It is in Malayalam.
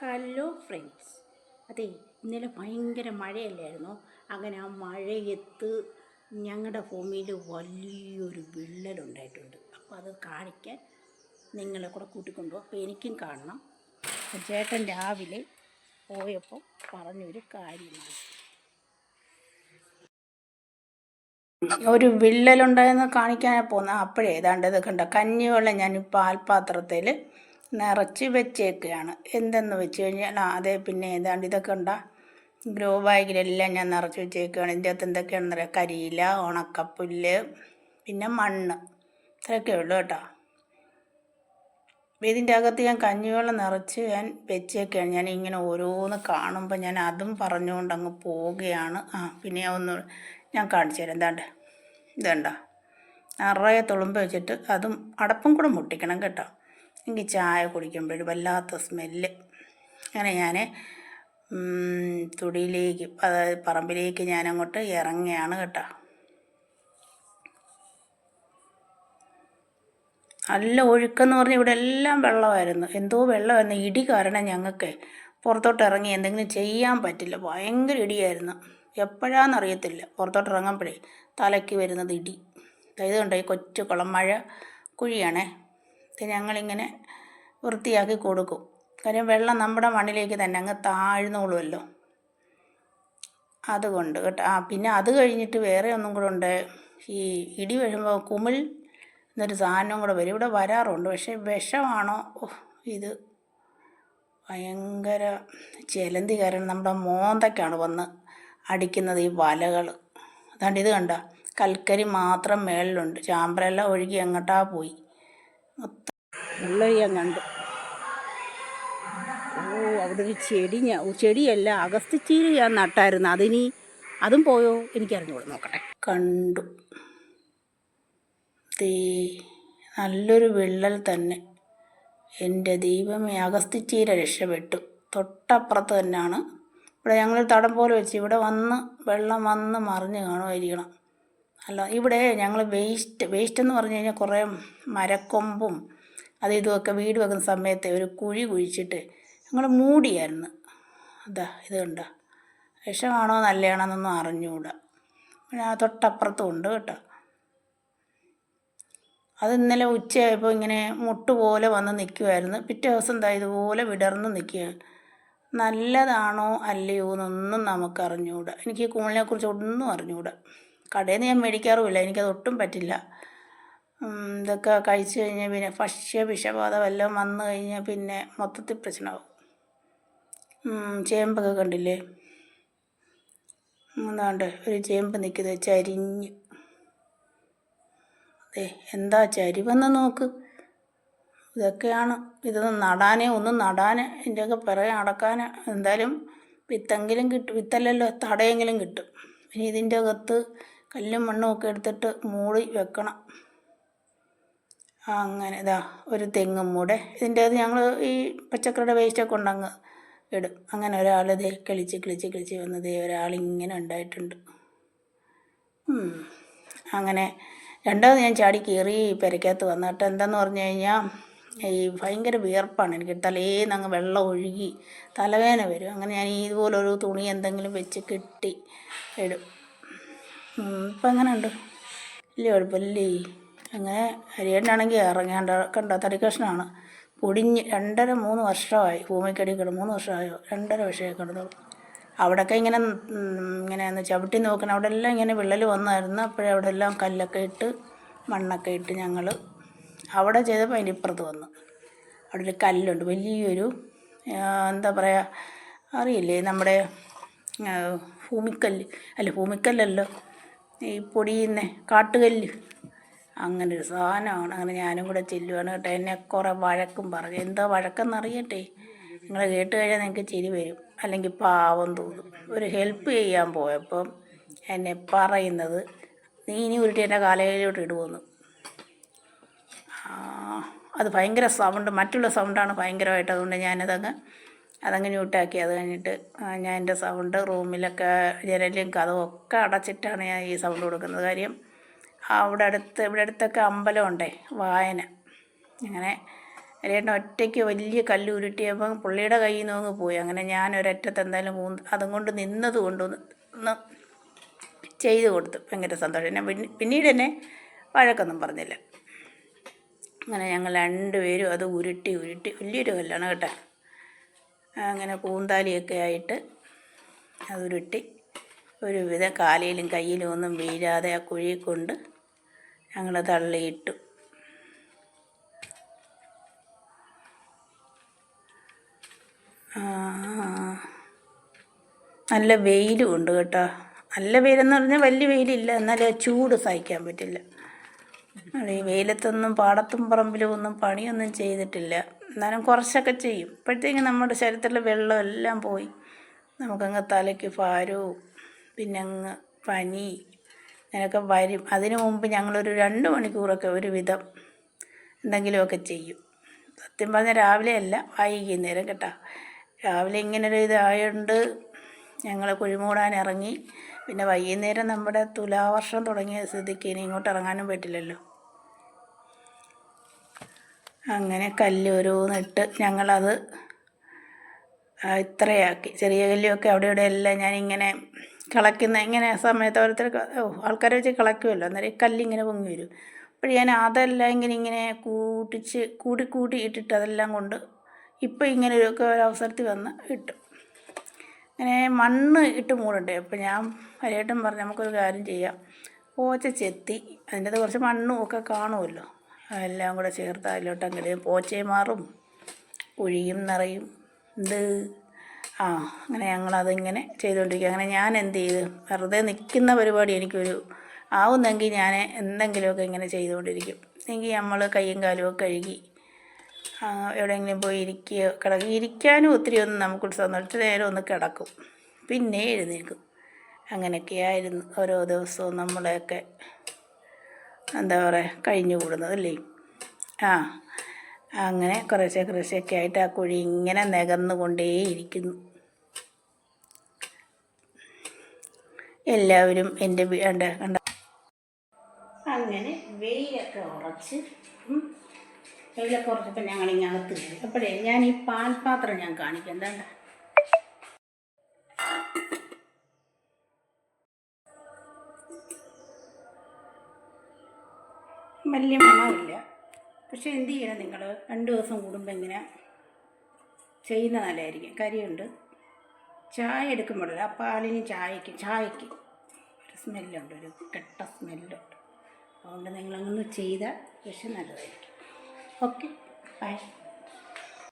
ഹലോ ഫ്രണ്ട്സ് അതെ ഇന്നലെ ഭയങ്കര മഴയല്ലായിരുന്നോ? അങ്ങനെ ആ മഴയത്ത് ഞങ്ങളുടെ ഭൂമിയിൽ വലിയൊരു വിള്ളലുണ്ടായിട്ടുണ്ട്. അപ്പോൾ അത് കാണിക്കാൻ നിങ്ങളെ കൂടെ കൂട്ടിക്കൊണ്ടുപോകും അപ്പോൾ എനിക്കും കാണണം. ചേട്ടൻ രാവിലെ പോയപ്പോൾ പറഞ്ഞൊരു കാര്യമാണ്. ഒരു വിള്ളലുണ്ടായെന്ന് കാണിക്കാനാണ് പോകുന്നത് അപ്പോഴേ ഏതാണ്ട് ഇത് കണ്ട? കഞ്ഞിവെള്ളം ഞാൻ പാൽപാത്രത്തിൽ നിറച്ച് വെച്ചേക്കുകയാണ്. എന്തെന്ന് വെച്ച് കഴിഞ്ഞാൽ അതെ പിന്നെ ഏതാണ്ട് ഇതൊക്കെ ഉണ്ടാ? ഗ്രോ ബാഗിലെല്ലാം ഞാൻ നിറച്ച് വെച്ചേക്കുകയാണ്. ഇതിന്റെ അകത്ത് എന്തൊക്കെയാണെന്ന് പറയുക കരിയില ഉണക്കപ്പുല്ല് പിന്നെ മണ്ണ്. ഇത്രയൊക്കെ ഉള്ളൂ കേട്ടോ. ഇതിന്റെ അകത്ത് ഞാൻ കഞ്ഞിവെള്ളം നിറച്ച് ഞാൻ വെച്ചേക്കുകയാണ്. ഞാൻ ഇങ്ങനെ ഓരോന്ന് കാണുമ്പോൾ ഞാൻ അതും പറഞ്ഞുകൊണ്ട് അങ്ങ് പോവുകയാണ്. ആ പിന്നെ ഒന്ന് ഞാൻ കാണിച്ചു തരാം. എന്താണ്ട് ഇതുണ്ടോ? നിറയെ തുളുമ്പ് വെച്ചിട്ട് അതും അടപ്പും കൂടെ മുട്ടിക്കണം കേട്ടോ. എനിക്ക് ചായ കുടിക്കുമ്പോൾ വല്ലാത്ത സ്മെല്ല്. അങ്ങനെ ഞാൻ തുടിയിലേക്ക് അതായത് പറമ്പിലേക്ക് ഞാൻ അങ്ങോട്ട് ഇറങ്ങിയാണ് കേട്ടോ. നല്ല ഒഴുക്കെന്ന് പറഞ്ഞാൽ ഇവിടെ എല്ലാം വെള്ളമായിരുന്നു. എന്തോ വെള്ളമായിരുന്നു. ഇടി കാരണം ഞങ്ങൾക്ക് പുറത്തോട്ട് ഇറങ്ങി എന്തെങ്കിലും ചെയ്യാൻ പറ്റില്ല. ഭയങ്കര ഇടിയായിരുന്നു. എപ്പോഴാണെന്നറിയത്തില്ല പുറത്തോട്ട് ഇറങ്ങുമ്പോഴേ തലയ്ക്ക് വരുന്നത് ഇടി. അതായത് കണ്ടോ ഈ കൊച്ചു കുളം മഴ കുഴിയാണേ? ഞങ്ങളിങ്ങനെ വൃത്തിയാക്കി കൊടുക്കും. കാര്യം വെള്ളം നമ്മുടെ മണ്ണിലേക്ക് തന്നെ അങ്ങ് താഴ്ന്നോളുമല്ലോ. അതുകൊണ്ട് കേട്ടോ. ആ പിന്നെ അത് കഴിഞ്ഞിട്ട് വേറെ ഒന്നും കൂടെ ഉണ്ട്. ഈ ഇടി വീഴുമ്പോൾ കുമിൾ എന്നൊരു സാധനം കൂടെ വരും. ഇവിടെ വരാറുണ്ട്. പക്ഷേ വിഷമാണോ? ഇത് ഭയങ്കര ചിലന്തി കാരണം നമ്മുടെ മോന്തയ്ക്കാണ് വന്ന് അടിക്കുന്നത് ഈ വലകൾ അതാണ്ട് ഇത് കണ്ട കൽക്കരി മാത്രം മേളിലുണ്ട്. ചാമ്പലെല്ലാം ഒഴുകി എങ്ങോട്ടാ പോയി. മൊത്തം കണ്ടു. ഓ അവിടെ ഒരു ചെടി ഞാൻ ചെടിയല്ല ചീര ഞാൻ നട്ടായിരുന്നു. അതിനി അതും പോയോ? എനിക്കറിഞ്ഞുകൂടെ നോക്കട്ടെ. കണ്ടു. ദേ നല്ലൊരു വിള്ളൽ തന്നെ. എന്റെ ദൈവമേ ചീര രക്ഷപ്പെട്ടു. തൊട്ടപ്പുറത്ത് തന്നെയാണ്. ഇവിടെ ഞങ്ങൾ തടം പോലെ വെച്ച് ഇവിടെ വന്ന് വെള്ളം വന്ന് മറിഞ്ഞ് കാണുമായിരിക്കണം. അല്ല ഇവിടെ ഞങ്ങൾ വേസ്റ്റ് വേസ്റ്റ് എന്ന് പറഞ്ഞു കഴിഞ്ഞാൽ കുറേ മരക്കൊമ്പും അത് ഇതുമൊക്കെ വീട് വെക്കുന്ന സമയത്ത് ഒരു കുഴി കുഴിച്ചിട്ട് ഞങ്ങൾ മൂടിയായിരുന്നു. അതാ ഇത് കണ്ട? വിഷമാണോ നല്ലതാണോ എന്നൊന്നും അറിഞ്ഞുകൂടാ. പിന്നെ ആ തൊട്ടപ്പുറത്തും ഉണ്ട് കേട്ടോ. അത് ഇന്നലെ ഉച്ചയായപ്പോൾ ഇങ്ങനെ മുട്ട് പോലെ വന്ന് നിൽക്കുമായിരുന്നു പിറ്റേ ദിവസം എന്താ ഇതുപോലെ വിടർന്ന് നിൽക്കുക നല്ലതാണോ അല്ലയോ എന്നൊന്നും നമുക്ക് അറിഞ്ഞുകൂടാ എനിക്ക് ഈ ഒന്നും അറിഞ്ഞുകൂടാ. കടയിൽ നിന്ന് ഞാൻ മേടിക്കാറുമില്ല എനിക്കത് ഒട്ടും പറ്റില്ല ഇതൊക്കെ കഴിച്ചു കഴിഞ്ഞാൽ പിന്നെ ഭക്ഷ്യ വിഷബാധ വല്ലതും വന്നു കഴിഞ്ഞാൽ പിന്നെ മൊത്തത്തിൽ പ്രശ്നമാവും. ഉം, ചേമ്പൊക്കെ കണ്ടില്ലേ? എന്താണ്ട് ഒരു ചേമ്പ് നിൽക്കുന്നത് ചരിഞ്ഞ്. അതെ എന്താ ചരിവെന്ന് നോക്ക്. ഇതൊക്കെയാണ് ഇതൊന്നും നടാനേ ഒന്നും നടാൻ ഇതിന്റെയൊക്കെ പിറകെ അടക്കാൻ എന്തായാലും വിത്തെങ്കിലും കിട്ടും വിത്തല്ലല്ലോ തടയെങ്കിലും കിട്ടും. ഇനി ഇതിന്റെ അകത്ത് കല്ലും മണ്ണും ഒക്കെ എടുത്തിട്ട് മൂടി വെക്കണം. അങ്ങനെ ഇതാ ഒരു തെങ്ങും മൂടെ. ഇതിന്റെ അത് ഞങ്ങൾ ഈ പച്ചക്കറിയുടെ വേസ്റ്റൊക്കെ ഉണ്ടങ്ങ് ഇടും. അങ്ങനെ ഒരാൾ ഇതേ കിളിച്ച് കിളിച്ച് കിളിച്ച് വന്ന് ദേ ഒരാളിങ്ങനെ ഉണ്ടായിട്ടുണ്ട്. അങ്ങനെ രണ്ടാമത് ഞാൻ ചാടി കീറി പെരക്കകത്ത് വന്നിട്ട്. എന്താന്ന് പറഞ്ഞു കഴിഞ്ഞാൽ ഈ ഭയങ്കര വിയർപ്പാണ് എനിക്ക്. തലേന്ന് അങ്ങ് വെള്ളം ഒഴുകി തലവേദന വരും. അങ്ങനെ ഞാൻ ഇതുപോലൊരു തുണി എന്തെങ്കിലും വെച്ച് കെട്ടി ഇടും. ഇപ്പം എങ്ങനെ ഉണ്ട് വലിയ കുഴപ്പമില്ലേ. അങ്ങനെ ഹരിയേട്ടനാണെങ്കിൽ ഇറങ്ങേണ്ട കണ്ടോ? തടി കഷ്ണമാണ് പൊടിഞ്ഞ് രണ്ടര മൂന്ന് വർഷമായി. ഭൂമിക്കടി മൂന്ന് വർഷമായോ? രണ്ടര വർഷമായി കിടന്നു അവിടെയൊക്കെ ഇങ്ങനെ ഇങ്ങനെ ചവിട്ടി നോക്കണം. അവിടെ എല്ലാം ഇങ്ങനെ വിള്ളൽ വന്നായിരുന്നു. അപ്പോഴേ അവിടെ എല്ലാം കല്ലൊക്കെ ഇട്ട് മണ്ണൊക്കെ ഇട്ട് ഞങ്ങൾ അവിടെ ചെയ്തപ്പോൾ അതിന്റെ ഇപ്പുറത്ത് വന്നു. അവിടെ ഒരു കല്ലുണ്ട്. വലിയൊരു എന്താ പറയുക അറിയില്ലേ? നമ്മുടെ ഭൂമിക്കല്ല്. അല്ല ഭൂമിക്കല്ലല്ലോ. ഈ പൊടിയുന്ന കാട്ടുകല്ല്. അങ്ങനെ ഒരു സാധനമാണ്. അങ്ങനെ ഞാനും കൂടെ ചെല്ലുവാണ് കേട്ടോ. എന്നെ കുറേ വഴക്കും പറഞ്ഞു എന്താ വഴക്കെന്നറിയട്ടെ? നിങ്ങൾ കേട്ട് കഴിഞ്ഞാൽ നിങ്ങൾക്ക് ചിരി വരും. അല്ലെങ്കിൽ പാവം തോന്നും. ഒരു ഹെൽപ്പ് ചെയ്യാൻ പോയപ്പം എന്നെ പറയുന്നത് നീ ഇനി ഉരുട്ടി എന്റെ കാലയിലോട്ട് ഇടുമെന്ന് അത് ഭയങ്കര സൗണ്ട്. മറ്റുള്ള സൗണ്ടാണ് ഭയങ്കരമായിട്ട്. അതുകൊണ്ട് ഞാനതങ്ങ് അതങ്ങ് മ്യൂട്ടാക്കി അത് കഴിഞ്ഞിട്ട് ഞാൻ എന്റെ സൗണ്ട് റൂമിലൊക്കെ ജനലും കഥവും ഒക്കെ അടച്ചിട്ടാണ് ഞാൻ ഈ സൗണ്ട് കൊടുക്കുന്നത്. കാര്യം അവിടെ അടുത്ത് ഇവിടെ അടുത്തൊക്കെ അമ്പലമുണ്ടേ വായന. അങ്ങനെ ഹരിയേട്ടൻ ഒറ്റയ്ക്ക് വലിയ കല്ല് ഉരുട്ടിയപ്പം പുള്ളിയുടെ കയ്യിൽ നിന്ന് അങ്ങ് പോയി. അങ്ങനെ ഞാൻ ഒരറ്റത്ത് എന്തായാലും മൂന്ന് അതും കൊണ്ട് നിന്നത് കൊണ്ട് ചെയ്ത് കൊടുത്തു. ഭയങ്കര സന്തോഷം. പിന്നീ- പിന്നീട് എന്നെ വഴക്കൊന്നും പറഞ്ഞില്ല. അങ്ങനെ ഞങ്ങൾ രണ്ടുപേരും അത് ഉരുട്ടി ഉരുട്ടി വലിയൊരു കല്ലാണ് കേട്ടോ. അങ്ങനെ കൂന്താലിയൊക്കെ ആയിട്ട് അതുരുട്ടി ഒരു ഒരുവിധം കാലിലും കയ്യിലും ഒന്നും വീഴാതെ ആ കുഴി കൊണ്ട് ഞങ്ങൾ തള്ളിയിട്ടു. നല്ല വെയിലും ഉണ്ട് കേട്ടോ. നല്ല വെയിലെന്ന് പറഞ്ഞാൽ വലിയ വെയിലില്ല എന്നാലും ചൂട് സഹിക്കാൻ പറ്റില്ല. ഈ വെയിലത്തൊന്നും പാടത്തും പറമ്പിലും ഒന്നും പണിയൊന്നും ചെയ്തിട്ടില്ല. എന്നാലും കുറച്ചൊക്കെ ചെയ്യും. ഇപ്പോഴത്തേക്ക് നമ്മുടെ ശരീരത്തിലെ വെള്ളം എല്ലാം പോയി. നമുക്കങ്ങ് തലയ്ക്ക് ഭാരവും പിന്നെ അങ്ങ് പനി അങ്ങനെയൊക്കെ വരും. അതിനു മുമ്പ് ഞങ്ങളൊരു രണ്ട് മണിക്കൂറൊക്കെ ഒരു വിധം എന്തെങ്കിലുമൊക്കെ ചെയ്യും. സത്യം പറഞ്ഞാൽ രാവിലെ അല്ല വൈകുന്നേരം കേട്ടോ. രാവിലെ ഇങ്ങനൊരു ഇതായതുകൊണ്ട് ഞങ്ങൾ കുഴിമൂടാൻ ഇറങ്ങി. പിന്നെ വൈകുന്നേരം നമ്മുടെ തുലാവർഷം തുടങ്ങിയ സ്ഥിതിക്ക് ഇനി ഇങ്ങോട്ട് ഇറങ്ങാനും പറ്റില്ലല്ലോ. അങ്ങനെ കല്ല് ഓരോന്നിട്ട് ഞങ്ങളത് ഇത്രയാക്കി. ചെറിയ കല്ലുമൊക്കെ അവിടെ ഇവിടെ എല്ലാം ഞാനിങ്ങനെ കളയ്ക്കുന്ന ഇങ്ങനെ സമയത്ത് ഓരോരുത്തർ ഓ ആൾക്കാരെ വെച്ച് കളയ്ക്കുമല്ലോ. അന്നേരം ഈ കല്ലിങ്ങനെ പൊങ്ങി വരും. അപ്പോൾ ഞാൻ അതെല്ലാം ഇങ്ങനെ ഇങ്ങനെ കൂട്ടിച്ച് കൂടി കൂട്ടി ഇട്ടിട്ട് അതെല്ലാം കൊണ്ട് ഇപ്പോൾ ഇങ്ങനെ ഒരു അവസരത്തിൽ വന്ന് ഇട്ടു. അങ്ങനെ മണ്ണ് ഇട്ട് മൂടണ്ടേ? അപ്പോൾ ഞാൻ ഹരിയേട്ടൻ പറഞ്ഞു നമുക്കൊരു കാര്യം ചെയ്യാം. പോച്ച ചെത്തി. അതിന്റെ അത് കുറച്ച് മണ്ണും ഒക്കെ കാണുമല്ലോ. അതെല്ലാം കൂടെ ചേർത്ത് അതിലോട്ട് പോച്ചയും മാറും. കുഴിയും നിറയും. ഇത് ആ അങ്ങനെ ഞങ്ങളതിങ്ങനെ ചെയ്തുകൊണ്ടിരിക്കുക അങ്ങനെ ഞാൻ എന്ത് ചെയ്ത് വെറുതെ നിൽക്കുന്ന പരിപാടി എനിക്കൊരു ആവുന്നെങ്കിൽ ഞാൻ എന്തെങ്കിലുമൊക്കെ ഇങ്ങനെ ചെയ്തുകൊണ്ടിരിക്കും എങ്കിൽ നമ്മൾ കൈയും കാലുമൊക്കെ കഴുകി എവിടെയെങ്കിലും പോയി ഇരിക്കുകയോ കിടക്കുക. ഇരിക്കാനും ഒത്തിരി ഒന്നും നമുക്ക് സന്തോഷിച്ച് നേരം ഒന്ന് കിടക്കും. പിന്നെ എഴുന്നേൽക്കും. അങ്ങനെയൊക്കെയായിരുന്നു ഓരോ ദിവസവും നമ്മളെയൊക്കെ എന്താ പറയുക കഴിഞ്ഞു കൂടുന്നത് അല്ലേ? ആ അങ്ങനെ കുറേശ്ശെ കുറേശ്ശെയൊക്കെ ആയിട്ട് ആ കുഴി ഇങ്ങനെ നികന്നുകൊണ്ടേയിരിക്കുന്നു. എല്ലാവരും എന്റെ കണ്ട കണ്ട. അങ്ങനെ വെയിലൊക്കെ ഉറച്ച് വെയിലൊക്കെ ഉറച്ചപ്പോൾ ഞങ്ങളിങ്ങനെ അകത്ത് കയറി. അപ്പോഴേ ഞാൻ ഈ പാൽപാത്രം ഞാൻ കാണിക്കാം. എന്താണ്ട്? വലിയ മണമില്ല. പക്ഷേ എന്ത് ചെയ്യണം നിങ്ങൾ രണ്ട് ദിവസം കൂടുമ്പോൾ ഇങ്ങനെ ചെയ്യുന്ന നല്ലതായിരിക്കും. കരിയുണ്ട്. ചായ എടുക്കുമ്പോഴല്ല ആ പാലിന് ചായക്ക് ചായക്ക് ഒരു സ്മെല്ലുണ്ട് ഒരു കെട്ട സ്മെല്ലുണ്ട്. അതുകൊണ്ട് നിങ്ങളങ്ങനെ ചെയ്താൽ പക്ഷെ നല്ലതായിരിക്കും. Okay bye.